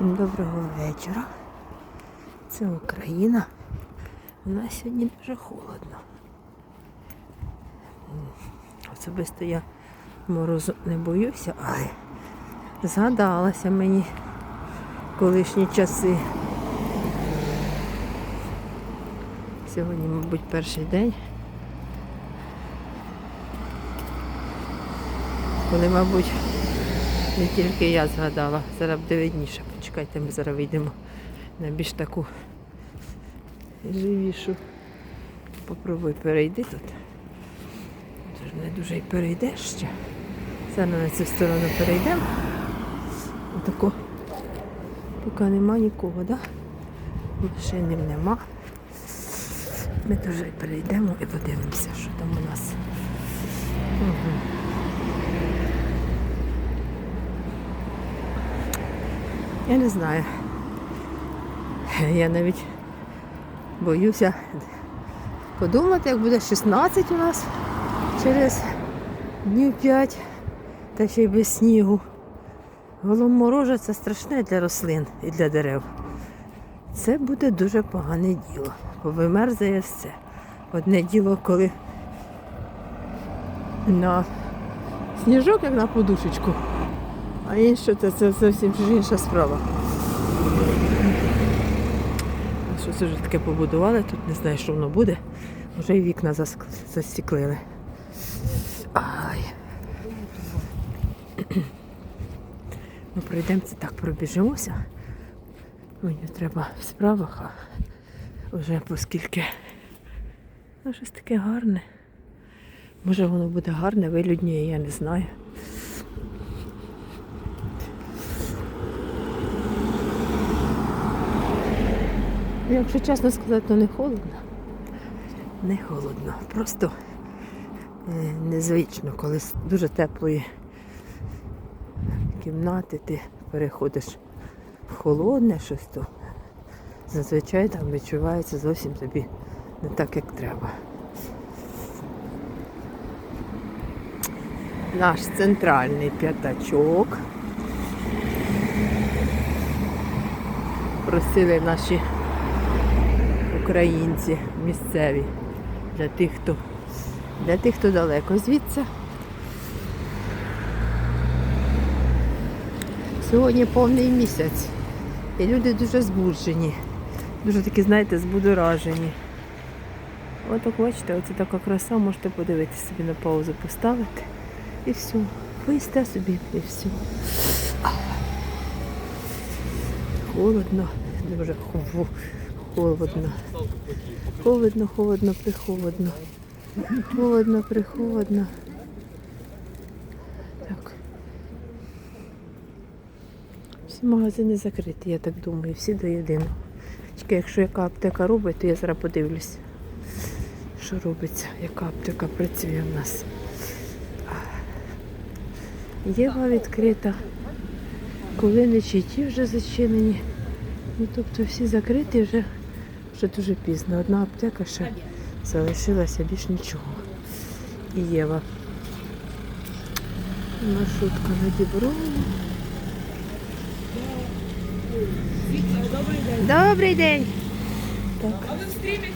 Всім доброго вечора. Це Україна. У нас сьогодні дуже холодно. Особисто я морозу не боюся, але згадалася мені колишні часи. Сьогодні, мабуть, перший день. Коли, мабуть, не тільки я згадала, зараз буде видніше. Почекайте, ми зараз вийдемо на більш таку живішу. Попробуй перейди тут. Тут не дуже й перейдеш ще. Зараз на цю сторону перейдемо. Отако. Поки нема нікого, да? Машини нема. Ми теж перейдемо і подивимося, що там у нас. Угу. Я не знаю. Я навіть боюся подумати, як буде 16 у нас через днів 5, та ще й без снігу. Голоморожа це страшне для рослин і для дерев. Це буде дуже погане діло, бо вимерзає все. Одне діло, коли на сніжок, як на подушечку, а інше це, це зовсім інша справа. Що це вже таке побудували, тут не знаю, що воно буде. Вже і вікна заск- застіклили. Ай. Ми пройдемо це так, пробіжимося. Мені треба в справах, а вже оскільки ну, щось таке гарне. Може воно буде гарне, вилюдніє, я не знаю. Якщо чесно сказати, то не холодно. Не холодно. Просто е, незвично, коли з дуже теплої кімнати ти переходиш в холодне щось, то зазвичай там відчувається зовсім тобі не так, як треба. Наш центральний п'ятачок. Просили наші українці місцеві для тих, хто для тих, хто далеко звідси. Сьогодні повний місяць. І люди дуже збуджені. Дуже такі, знаєте, збудоражені. От так бачите, оце така краса, можете подивитися собі на паузу поставити. І все. Поїсте собі і все. Холодно, дуже холодно. Холодно, холодно, прихолодно. Холодно, прихолодно. Так. Всі магазини закриті, я так думаю, всі до єдиного. Тільки якщо яка аптека робить, то я зараз подивлюсь, що робиться, яка аптека працює в нас. Єва відкрита. Кулиничі ті вже зачинені. Ну, тобто всі закриті вже, вже дуже пізно. Одна аптека ще залишилася, більш нічого. І Єва. Маршрутка на Діброву. Добрий день. Добрий день. Так. А ви в стрімі